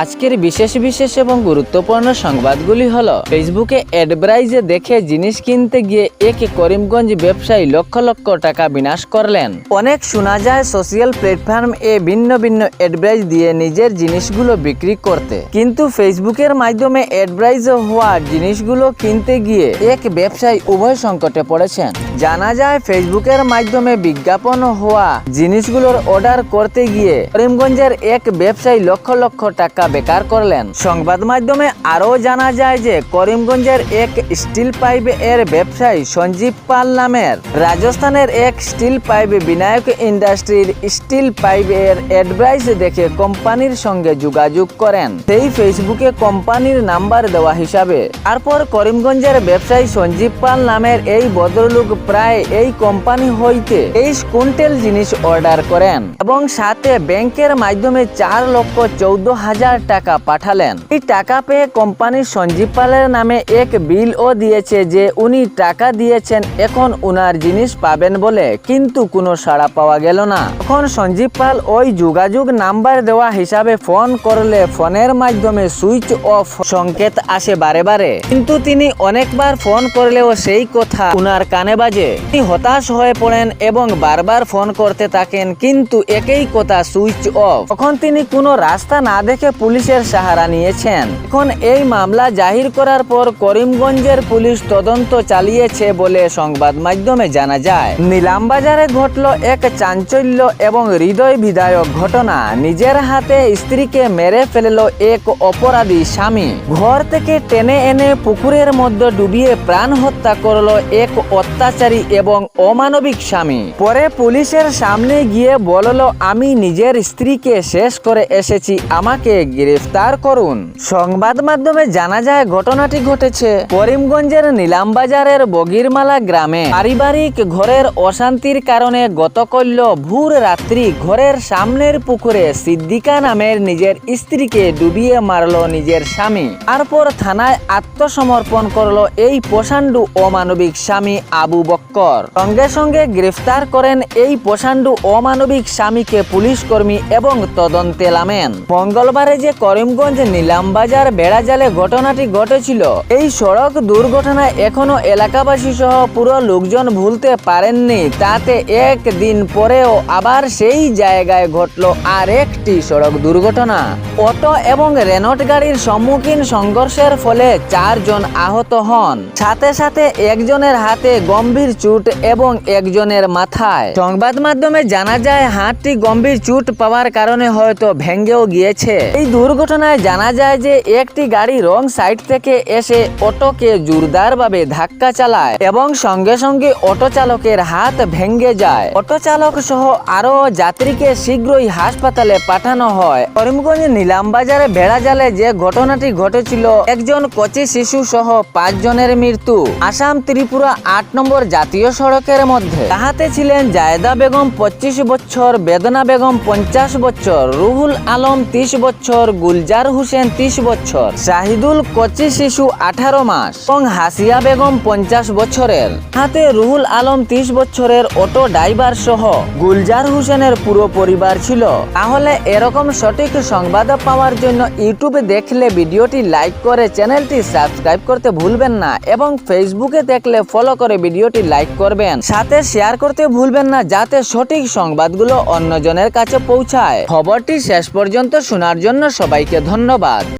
আজকের বিশেষ বিশেষ এবং গুরুত্বপূর্ণ সংবাদগুলি হল ফেসবুকে অ্যাডভাইজে দেখে জিনিস কিনতে গিয়ে এক করিমগঞ্জ ব্যবসায়ী লক্ষ লক্ষ টাকা বিনাশ করলেন। অনেক শোনা যায় সোশ্যাল প্ল্যাটফর্ম এ ভিন্ন ভিন্ন অ্যাডভাইস দিয়ে নিজের জিনিসগুলো বিক্রি করতে। কিন্তু ফেসবুকের মাধ্যমে অ্যাডভাইজ হওয়া জিনিসগুলো কিনতে গিয়ে এক ব্যবসায়ী উভয় সংকটে পড়েছেন। জানা যায় ফেসবুকের মাধ্যমে বিজ্ঞাপন হওয়া জিনিসগুলোর অর্ডার করতে গিয়ে করিমগঞ্জের এক ব্যবসায়ী লক্ষ লক্ষ টাকা বেকার করলেন। সংবাদ মাধ্যমে আরও জানা যায় যে, করিমগঞ্জের এক স্টিল পাইপ এর ব্যবসায়ী সঞ্জীব পাল নামের রাজস্থানের এক স্টিল পাইপ বিনায়ক ইন্ডাস্ট্রির স্টিল পাইপ এর অ্যাডভাইস দেখে কোম্পানির সঙ্গে যোগাযোগ করেন। সেই ফেসবুকে কোম্পানির নাম্বার দেওয়া হিসাবে। তারপর করিমগঞ্জের ব্যবসায়ী সঞ্জীব পাল নামের এই ভদ্রলোক প্রায় এই কোম্পানি হইতে তেইশ কুইন্টাল জিনিস অর্ডার করেন এবং সাথে ব্যাংকের মাধ্যমে চার লক্ষ চৌদ্দ হাজার টাকা পাঠালেন। এই টাকা পেয়ে কোম্পানি সঞ্জীব পালের নামে এক বিলও দিয়েছে যে উনি টাকা দিয়েছেন, এখন উনার জিনিস পাবেন বলে কিন্তু কোনো সাড়া পাওয়া গেল না। তখন সঞ্জীব পাল ওই যোগাযোগ নাম্বার দেওয়া হিসাবে ফোন করলে ফোনের মাধ্যমে সুইচ অফ সংকেত আসে বারে বারে। কিন্তু তিনি অনেকবার ফোন করলেও সেই কথা উনার কানে বাজে। তিনি হতাশ হয়ে পড়েন এবং বারবার ফোন করতে থাকেন, কিন্তু একই কথা সুইচ অফ। তখন তিনি কোনো রাস্তা না দেখে পুলিশের সাহারা নিয়েছেন। এখন এই মামলা জাহির করার পর করিমগঞ্জের পুলিশ তদন্ত চালিয়েছে বলে সংবাদ মাধ্যমে জানা যায়। নিলামবাজারে ঘটল এক চাঞ্চল্য এবং হৃদয় বিধায়ক ঘটনা। নিজের হাতে স্ত্রীকে মেরে ফেলল এক অপরাধী স্বামী। ঘর থেকে টেনে এনে পুকুরের মধ্যে ডুবিয়ে প্রাণ হত্যা করল এক অত্যাচারী এবং অমানবিক স্বামী। পরে পুলিশের সামনে গিয়ে বলল, আমি নিজের স্ত্রীকে শেষ করে এসেছি। আমাকে গ্রেফতার করুন। সংবাদ মাধ্যমে জানা যায়, ঘটনাটি ঘটেছে করিমগঞ্জের নিলামবাজারের বগিরমালা গ্রামে। পারিবারিক ঘরের অশান্তির কারণে গতকল্য ভোর রাত্রি ঘরের সামনের পুকুরে সিদ্দিকা নামের নিজের স্ত্রীকে ডুবিয়ে মারল নিজের স্বামী। তারপর থানায় আত্মসমর্পণ করল এই পোষান্ডু অমানবিক স্বামী আবু বক্কর। সঙ্গে সঙ্গে গ্রেফতার করেন এই পোষান্ডু অমানবিক স্বামীকে পুলিশ কর্মী এবং তদন্তে নামেন। মঙ্গলবারে যে করিমগঞ্জ নিলামবাজার বেড়াজালে ঘটনাটি ঘটেছিল, এই সড়ক দুর্ঘটনায় এখনও এলাকাবাসী সহ পুরো লোকজন ভুলতে পারেননি। তাতে একদিন পরেও আবার সেই জায়গায় ঘটলো আর একটি সড়ক দুর্ঘটনা। অটো এবং রেনট গাড়ির সম্মুখীন সংঘর্ষের ফলে চারজন আহত হন। সাথে সাথে একজনের হাতে গম্ভীর চোট এবং একজনের মাথায়। সংবাদ মাধ্যমে জানা যায়, হাতটি গম্ভীর চোট পাওয়ার কারণে হয়তো ভেঙ্গেও গিয়েছে। এই দুর্ঘটনায় জানা যায় যে একটি গাড়ি রং সাইড থেকে এসে অটোকে জোরদারভাবে ধাক্কা চালায় এবং সঙ্গে সঙ্গে অটো চালকের হাত ভেঙ্গে যায়। অটো চালক সহ আরও যাত্রীকে শীঘ্রই হাসপাতালে পাঠানো হয়। করিমগঞ্জ নিলামবাজারে ভেড়াজালে যে ঘটনাটি ঘটেছিল, একজন কচি শিশু সহ পাঁচ জনের মৃত্যু। আসাম ত্রিপুরা আট নম্বর জাতীয় সড়কের মধ্যে। তাহাতে ছিলেন জায়দা বেগম পঁচিশ বছর, বেদনা বেগম পঞ্চাশ বছর, রুহুল আলম তিরিশ বছর গুলজার হোসেন তিরিশ বছর, শাহিদুল কচি শিশু আঠারো মাস এবং হাসিয়া বেগম পঞ্চাশ বছরের। হাতে রুহুল আলম তিরিশ বছরের অটো ড্রাইভার সহ গুলজার হোসেনের পুরো পরিবার ছিল। তাহলে এরকম সঠিক সংবাদ পাওয়ার জন্য ইউটিউবে দেখলে ভিডিওটি লাইক করে চ্যানেলটি সাবস্ক্রাইব করতে ভুলবেন না এবং ফেসবুকে দেখলে ফলো করে ভিডিওটি লাইক করবেন। সাথে শেয়ার করতে ভুলবেন না যাতে সঠিক সংবাদগুলো অন্যজনের কাছে পৌঁছায়। খবরটি শেষ পর্যন্ত শোনার জন্য সবাইকে ধন্যবাদ।